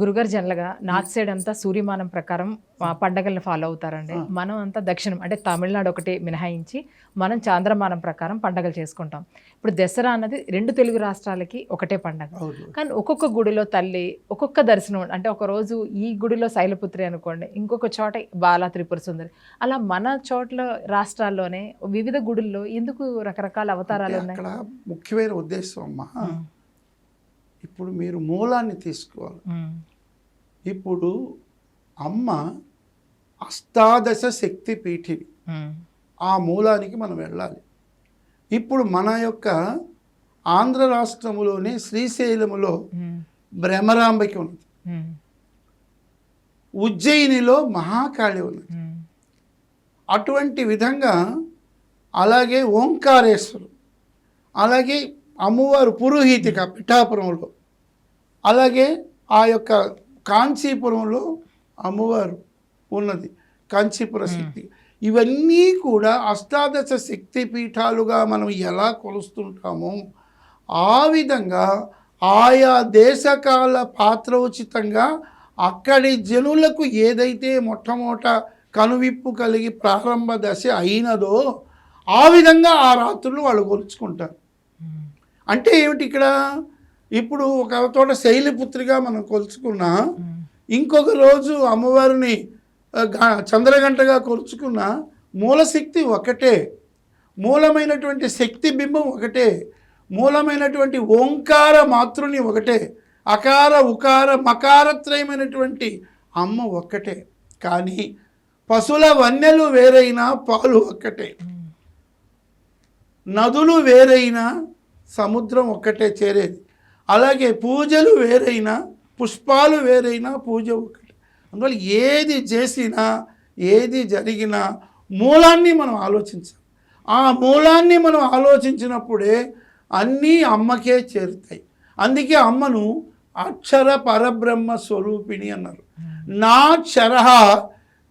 గురుగారు జనరల్గా north side అంతా సూర్యమానం ప్రకారం ఆ, పండగల్ని ఫాలో అవుతారండి. మనం అంతా దక్షిణం అంటే తమిళనాడు ఒకటి మినహాయించి మనం చాంద్రమానం ప్రకారం పండగలు చేసుకుంటాం. ఇప్పుడు దసరా అన్నది రెండు తెలుగు రాష్ట్రాలకి ఒకటే పండగ. కానీ ఒక్కొక్క గుడిలో తల్లి ఒక్కొక్క దర్శనం అంటే ఒక రోజు ఈ గుడిలో శైలపుత్రి అనుకోండి ఇంకొక చోట బాలా త్రిపుర సుందరి. అలా మన చోట్ల రాష్ట్రాల్లోనే వివిధ గుడుల్లో ఎందుకు రకరకాల అవతారాలు ఉన్నాయి? ముఖ్యమైన ఉద్దేశం అమ్మా. ఇప్పుడు మీరు మూలాన్ని తీసుకోవాలి. ఇప్పుడు అమ్మ అష్టాదశ శక్తి పీఠిని. ఆ మూలానికి మనం వెళ్ళాలి. ఇప్పుడు మన యొక్క ఆంధ్ర రాష్ట్రములోని శ్రీశైలములో భ్రమరాంబకి ఉన్నది. ఉజ్జయినిలో మహాకాళి ఉన్నది. అటువంటి విధంగా అలాగే ఓంకారేశ్వరు అలాగే అమ్మవారు పురోహితిక పిఠాపురంలో అలాగే ఆ యొక్క కాంచీపురంలో అమ్మవారు ఉన్నది కాంచీపుర శక్తి. ఇవన్నీ కూడా అష్టాదశ శక్తి పీఠాలుగా మనం ఎలా కొలుస్తుంటామో ఆ విధంగా ఆయా దేశకాల పాత్రోచితంగా అక్కడి జనులకు ఏదైతే మొట్టమొదట కనువిప్పు కలిగి ప్రారంభ దశ అయినదో ఆ విధంగా ఆ రాత్రులు వాళ్ళు కొలుచుకుంటారు. అంటే ఏమిటి ఇక్కడ? ఇప్పుడు ఒక తోట శైలిపుత్రిగా మనం కొలుచుకున్నా ఇంకొక రోజు అమ్మవారిని చంద్రగంటగా కొలుచుకున్న మూలశక్తి ఒకటే. మూలమైనటువంటి శక్తి బింబం ఒకటే. మూలమైనటువంటి ఓంకార మాతృని ఒకటే. అకార ఉకార మకారత్రయమైనటువంటి అమ్మ ఒక్కటే. కానీ పశువుల వన్నెలు వేరైనా పాలు ఒక్కటే. నదులు వేరైనా సముద్రం ఒక్కటే చేరేది. అలాగే పూజలు వేరైనా పుష్పాలు వేరైనా పూజ ఒకటి. అందువల్ల ఏది చేసినా ఏది జరిగినా మూలాన్ని మనం ఆలోచించాలి. ఆ మూలాన్ని మనం ఆలోచించినప్పుడే అన్నీ అమ్మకే చేరుతాయి. అందుకే అమ్మను అక్షర పరబ్రహ్మ స్వరూపిణి అన్నారు. నా క్షర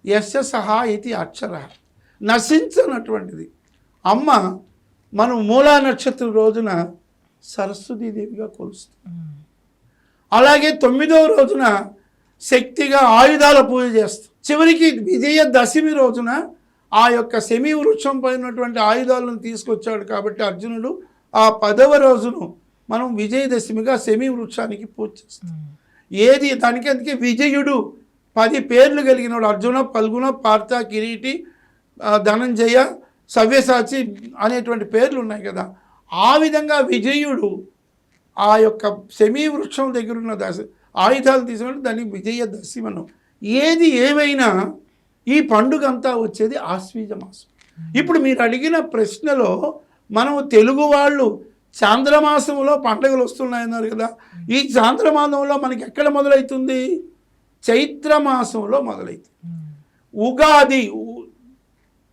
యశ సహా ఇది అక్షర నశించనటువంటిది. అమ్మ మనం మూలా నక్షత్రం రోజున సరస్వతీదేవిగా కొలుస్తాం అలాగే తొమ్మిదవ రోజున శక్తిగా ఆయుధాల పూజ చేస్తాం చివరికి విజయదశమి రోజున ఆ యొక్క శమి వృక్షం పైనటువంటి ఆయుధాలను తీసుకొచ్చాడు కాబట్టి అర్జునుడు ఆ పదవ రోజును మనం విజయదశమిగా శమి వృక్షానికి పూజ చేస్తాం. ఏది దానికి అందుకే విజయుడు పది పేర్లు కలిగినవాడు అర్జున పల్గుణ పార్థ కిరీటి ధనంజయ సవ్యసాచి అనేటువంటి పేర్లు ఉన్నాయి కదా. ఆ విధంగా విజయుడు ఆ యొక్క సెమీ వృక్షం దగ్గర ఉన్న దశ ఆయుధాలు తీసుకుని దాన్ని విజయదశమి మనం. ఏది ఏమైనా ఈ పండుగ అంతా వచ్చేది ఆశ్వీజ మాసం. ఇప్పుడు మీరు అడిగిన ప్రశ్నలో మనం తెలుగు వాళ్ళు చాంద్రమాసంలో పండుగలు వస్తున్నాయన్నారు కదా. ఈ చాంద్రమాసంలో మనకి ఎక్కడ మొదలవుతుంది చైత్రమాసంలో మొదలవుతుంది ఉగాది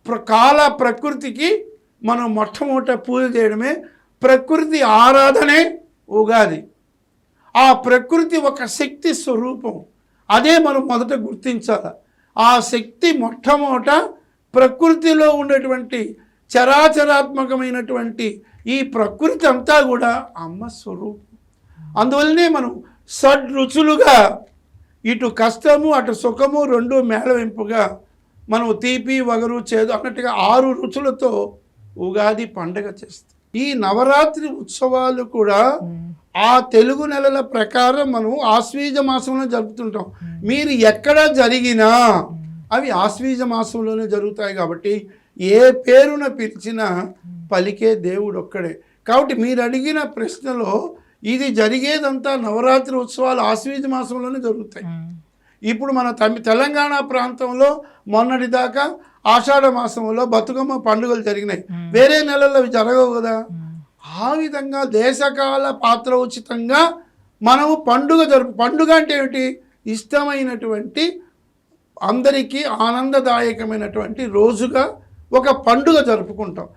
ప్ర- కాల ప్రకృతికి మనం మొట్టమొదట పూజ చేయడమే ప్రకృతి ఆరాధనే ఉగాది. ఆ ప్రకృతి ఒక శక్తి స్వరూపం. అదే మనం మొదట గుర్తించాలి. ఆ శక్తి మొట్టమొదట ప్రకృతిలో ఉండేటువంటి చరాచరాత్మకమైనటువంటి ఈ ప్రకృతి అంతా కూడా అమ్మ స్వరూపం. అందువల్లనే మనం సడ్రుచులుగా ఇటు కష్టము అటు సుఖము రెండు మేళవింపుగా మనం తీపి వగరు చేదు అన్నట్టుగా ఆరు రుచులతో ఉగాది పండగ చేస్తాం. ఈ నవరాత్రి ఉత్సవాలు కూడా ఆ తెలుగు నెలల ప్రకారం మనం ఆశ్వీజ మాసంలో జరుపుతుంటాం. మీరు ఎక్కడ జరిగినా అవి ఆశ్వీజ మాసంలోనే జరుగుతాయి కాబట్టి ఏ పేరున పిలిచినా పలికే దేవుడు ఒక్కడే. కాబట్టి మీరు అడిగిన ప్రశ్నలో ఇది జరిగేదంతా నవరాత్రి ఉత్సవాలు ఆశ్వీజ మాసంలోనే జరుగుతాయి. ఇప్పుడు మన తమి తెలంగాణ ప్రాంతంలో మొన్నటి దాకా ఆషాఢ మాసంలో బతుకమ్మ పండుగలు జరిగినాయి. వేరే నెలల్లో అవి జరగవు కదా. ఆ విధంగా దేశకాల పాత్ర ఉచితంగా మనము పండుగ జరుపు పండుగ అంటే ఏమిటి? ఇష్టమైనటువంటి అందరికీ ఆనందదాయకమైనటువంటి రోజుగా ఒక పండుగ జరుపుకుంటాం.